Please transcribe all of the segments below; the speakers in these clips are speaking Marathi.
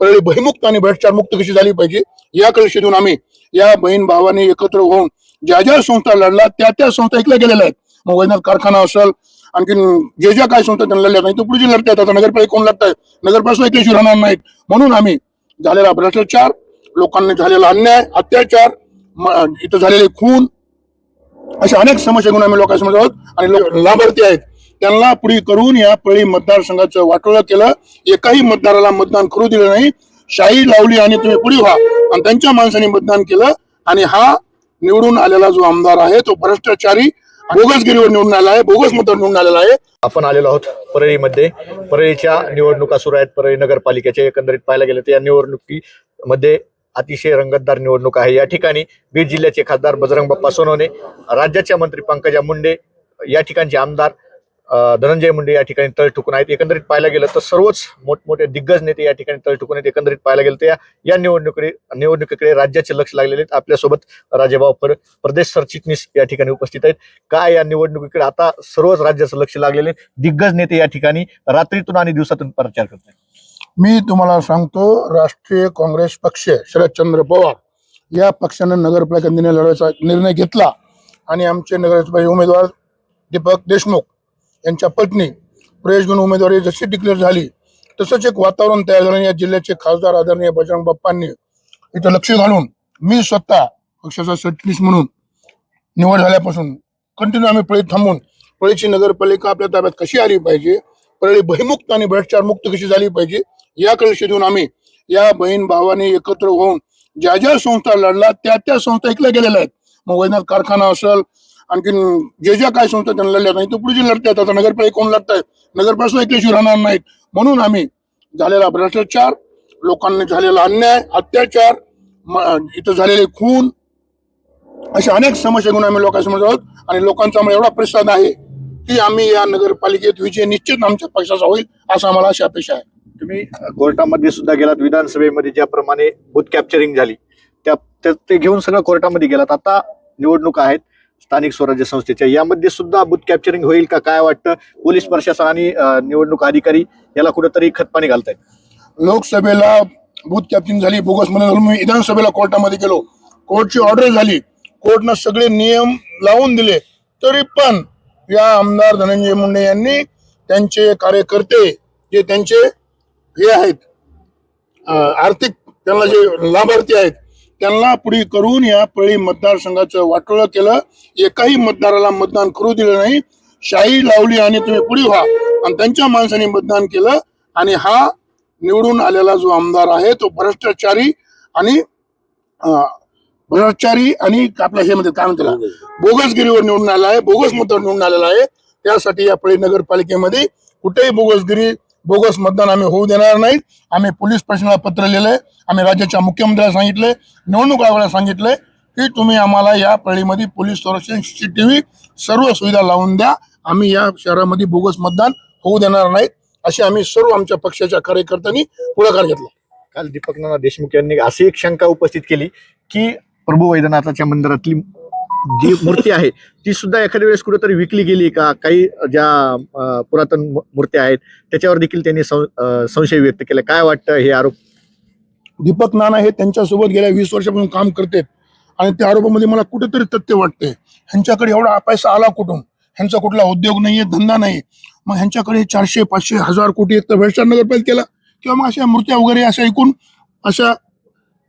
परळी भयमुक्त आणि भ्रष्टाचार मुक्त कशी झाली पाहिजे? याकडे शिदून आम्ही या बहीण भावाने एकत्र होऊन ज्या ज्या संस्था लढल्या त्या त्या संस्था ऐकल्या गेलेल्या आहेत. मग वैद्यनाथ कारखाना असेल आणखीन जे ज्या काय संस्था त्यांना लढल्या नाही तो पुढे लढतायत. आता नगरपालिका कोण लढतायत? नगरपालिका ऐकल्याशिवाय राहणार नाहीत. म्हणून आम्ही झालेला भ्रष्टाचार लोकांनी झालेला अन्याय अत्याचार इथं झालेले खून अशा अनेक समस्या घेऊन आम्ही लोकांसमोर आहोत आणि लाभार्थी आहेत. त्यांना पुढे करून या पळी मतदारसंघाचं वाटोळं केलं. एकाही मतदाराला मतदान करू दिलं नाही. शाही लावली आणि तुम्ही पुढे व्हा. आणि त्यांच्या माणसाने मतदान केलं. आणि हा निवडून आलेला जो आमदार आहे तो भ्रष्टाचारी बोगसगिरीवर निवडून आला आहे बोगस मतदार निवडून आलेला आहे. आपण आलेलो आहोत परळीमध्ये. परळीच्या निवडणुका सुरू आहेत. परळी नगरपालिकेच्या एकंदरीत पाहायला गेलं तर या निवडणुकीमध्ये अतिशय रंगतदार निवडणूक आहे. या ठिकाणी बीड जिल्ह्याचे खासदार बजरंग बाप्पा सोनवणे राज्याच्या मंत्री पंकजा मुंडे या ठिकाणचे आमदार धनंजय मुंडे या ठिकाणी तळ ठुकून आहेत. एकंदरीत पाहायला गेलं तर सर्वच मोठमोठे दिग्गज नेते या ठिकाणी तळ ठुकून आहेत. एकंदरीत पाहायला गेलं तर या या निवडणुकीकडे निवडणुकीकडे राज्याचे लक्ष लागलेले आहेत. आपल्यासोबत राजेभाऊ पर प्रदेश सरचिटणीस या ठिकाणी उपस्थित आहेत. काय या निवडणुकीकडे आता सर्वच राज्याचं लक्ष लागलेले दिग्गज नेते या ठिकाणी रात्रीतून आणि दिवसातून प्रचार करत आहेत. मी तुम्हाला सांगतो राष्ट्रीय काँग्रेस पक्ष शरदचंद्र पवार. या पक्षानं नगरपालिका निर्णय लढवायचा निर्णय घेतला आणि आमचे नगरपालिका उमेदवार दीपक देशमुख यांच्या पत्नी प्रवेश घेऊन उमेदवारी जशी डिक्लेअर झाली तसंच एक वातावरण तयार झालं. या जिल्ह्याचे खासदार आदरणीय बजरंग बाप्पांनी इथं लक्ष घालून मी स्वतः पक्षाचा सरचिटणीस म्हणून निवड झाल्यापासून कंटिन्यू आम्ही पळीत थांबून पळीची नगरपालिका आपल्या ताब्यात कशी आली पाहिजे? परळी बहिमुक्त आणि भ्रष्टाचार मुक्त कशी झाली पाहिजे? याकडे देऊन आम्ही या बहीण भावाने एकत्र होऊन ज्या ज्या संस्था लढल्या त्या त्या संस्था ऐकल्या गेलेल्या आहेत. मग वैद्यनाथ कारखाना असेल आणखीन जे ज्या काय संस्था त्यांना लढल्या नाही तो पुढे लढतायत आता नगरपालिका कोण लढतायत नगरपालिका ऐकल्याशिवाय राहणार नाहीत. म्हणून आम्ही झालेला भ्रष्टाचार लोकांनी झालेला अन्याय अत्याचार म- इथं झालेले खून अशा अनेक समस्या घेऊन आम्ही लोकांसमोर आहोत आणि लोकांचा आम्हाला एवढा प्रतिसाद आहे की आम्ही या नगरपालिकेत विजय निश्चित आमच्या पक्षाचा होईल असं आम्हाला अशी अपेक्षा आहे. तुम्ही कोर्टामध्ये सुद्धा गेलात विधानसभेमध्ये ज्याप्रमाणे बूथ कॅप्चरिंग झाली. त्या त्या- ते घेऊन सगळं कोर्टामध्ये गेलात. आता निवडणूक आहेत. स्थानिक स्वराज्य संस्थेच्या. यामध्ये सुद्धा बूथ कॅप्चरिंग होईल का काय वाटतं? पोलीस प्रशासन आणि निवडणूक अधिकारी याला कुठेतरी खतपाणी घालतायत. लोकसभेला बूथ कॅप्चरिंग झाली बोगस म्हणून मी विधानसभेला कोर्टामध्ये गेलो. कोर्टची ऑर्डर झाली. कोर्टनं सगळे नियम लावून दिले. तरी पण या आमदार धनंजय मुंडे यांनी त्यांचे कार्यकर्ते जे त्यांचे हे आहेत आर्थिक त्यांना जे लाभार्थी आहेत त्यांना पुढे करून या पळी मतदारसंघाचं वाटोळं केलं. एकाही मतदाराला मतदान करू दिलं नाही. शाही लावली आणि तुम्ही पुढे व्हा. आणि त्यांच्या माणसाने मतदान केलं आणि हा निवडून आलेला जो आमदार आहे तो भ्रष्टाचारी आणि भ्रष्टाचारी आणि आपल्या हे मध्ये काय म्हणतात बोगसगिरीवर निवडून आला आहे बोगस मतदार निवडून आलेला आहे. त्यासाठी या पळी नगरपालिकेमध्ये कुठेही बोगसगिरी बोगस मतदान आम्ही होऊ देणार नाही आम्ही पोलीस प्रशासनाला पत्र लिहिलंय. आम्ही राज्याच्या मुख्यमंत्र्याला सांगितले निवडणूक आयोगाला सांगितले की तुम्ही आम्हाला या पळीमध्ये पोलीस संरक्षण सीसीटीव्ही सर्व सुविधा लावून द्या. आम्ही या शहरामध्ये बोगस मतदान होऊ देणार नाहीत. असे आम्ही सर्व आमच्या पक्षाच्या कार्यकर्त्यांनी पुढाकार घेतला. काल दीपक नाना देशमुख यांनी अशी एक शंका उपस्थित केली की प्रभू वैद्यनाथाच्या मंदिरातली जी मूर्ती आहे ती सुद्धा एखाद्या वेळेस कुठेतरी विकली गेली का? काही ज्या पुरातन मूर्त्या आहेत त्याच्यावर देखील त्यांनी संशय व्यक्त केला. काय वाटतं हे आरोप? दीपक नाना हे त्यांच्यासोबत गेल्या वीस वर्षापासून काम करते आणि त्या आरोपामध्ये मला कुठेतरी तथ्य वाटते ह्यांच्याकडे एवढा पैसा आला कुठून? ह्यांचा कुठला उद्योग नाहीये धंदा नाही मग ह्यांच्याकडे चारशे पाचशे हजार कोटी एक तर भ्रष्टाचार नगरपालिकेला किंवा मग अशा मूर्त्या वगैरे अशा ऐकून अशा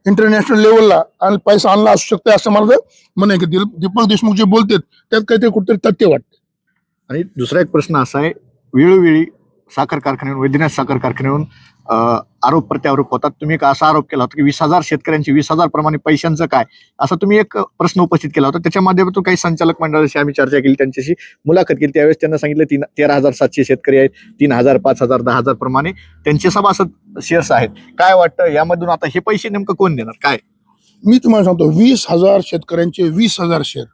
इंटरनॅशनल लेवलला आणि पैसा आणला असू शकते असं मला म्हणे की दिल- दीपक देशमुख जे बोलतात त्यात काहीतरी कुठेतरी तथ्य वाटते. आणि दुसरा एक प्रश्न असा आहे वेळोवेळी साखर कारखान्यावरून वैद्यनाथ साखर कारखान्यावरून आरोप प्रत्यारोप होतात. तुम्ही एक असा आरोप केला होता की वीस हजार शेतकऱ्यांची वीस हजार प्रमाणे पैशांचं काय? असा तुम्ही एक प्रश्न उपस्थित केला होता. त्याच्या माध्यमातून काही संचालक मंडळाशी आम्ही चर्चा केली त्यांच्याशी मुलाखत केली. त्यावेळेस त्यांना सांगितलं तीन तेरा हजार सातशे शेतकरी आहेत तीन हजार पाच हजार दहा हजार प्रमाणे त्यांचे सभासद शेअर्स आहेत. काय वाटतं? यामधून आता हे पैसे नेमकं कोण देणार? काय? मी तुम्हाला सांगतो वीस हजार शेतकऱ्यांचे वीस हजार शेअर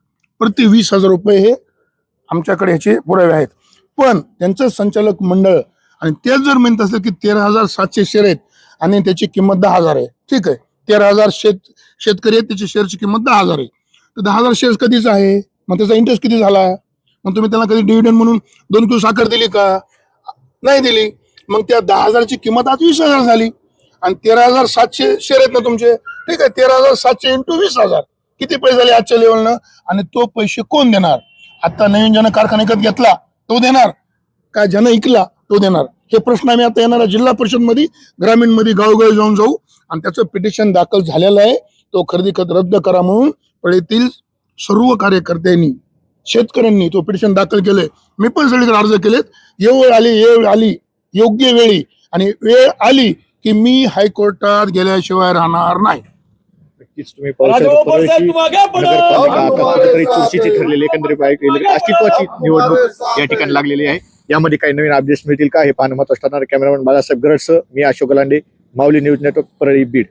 प्रति वीस हजार रुपये हे आमच्याकडे ह्याचे पुरावे आहेत. पण त्यांचं संचालक मंडळ आणि तेच जर म्हणत असेल की तेरा हजार सातशे शेअर आहेत आणि त्याची किंमत दहा हजार आहे. ठीक आहे. तेरा हजार शेत शेतकरी आहेत त्याची शेअरची किंमत दहा हजार आहे. तर दहा हजार शेअर्स कधीच आहे? मग त्याचा इंटरेस्ट किती झाला? मग तुम्ही त्यांना कधी डिव्हिडंड म्हणून दोन किलो साखर दिली का? नाही दिली. मग त्या दहा हजारची किंमत आज वीस हजार झाली. आणि तेरा हजार सातशे शेअर आहेत ना तुमचे? ठीक आहे. तेरा हजार सातशे इंटू वीस हजार. किती पैसे झाले आजच्या लेवलनं आणि तो पैसे कोण देणार? आता नवीन ज्यानं कारखाना विकत घेतला तो देणार. का ज्यानं ऐकला तो देणार. हे प्रश्न आम्ही आता येणार जिल्हा परिषदमध्ये ग्रामीणमध्ये गावोगावी जाऊन जाऊ. आणि त्याचं पिटिशन दाखल झालेलं आहे. तो खरेदी खत रद्द करा म्हणून पळेतील सर्व कार्यकर्त्यांनी शेतकऱ्यांनी तो पिटिशन दाखल केलंय. मी पण सगळीकडे अर्ज केलेत. येळ आली येळ आली. योग्य वेळी. आणि वेळ आली की मी हायकोर्टात गेल्याशिवाय राहणार नाही. नक्कीच तुम्ही पाहू शकता. ठरलेली एकंदरीत अस्तित्वाची निवडणूक या ठिकाणी लागलेली आहे. यामध्ये काही नवीन अपडेट्स मिळतील का? हे पाहणं महत्वाचं ठरणार कॅमेरामॅन बाळासाहेब गरडसह मी अशोक गलांडे माऊली न्यूज नेटवर्क परळी बीड.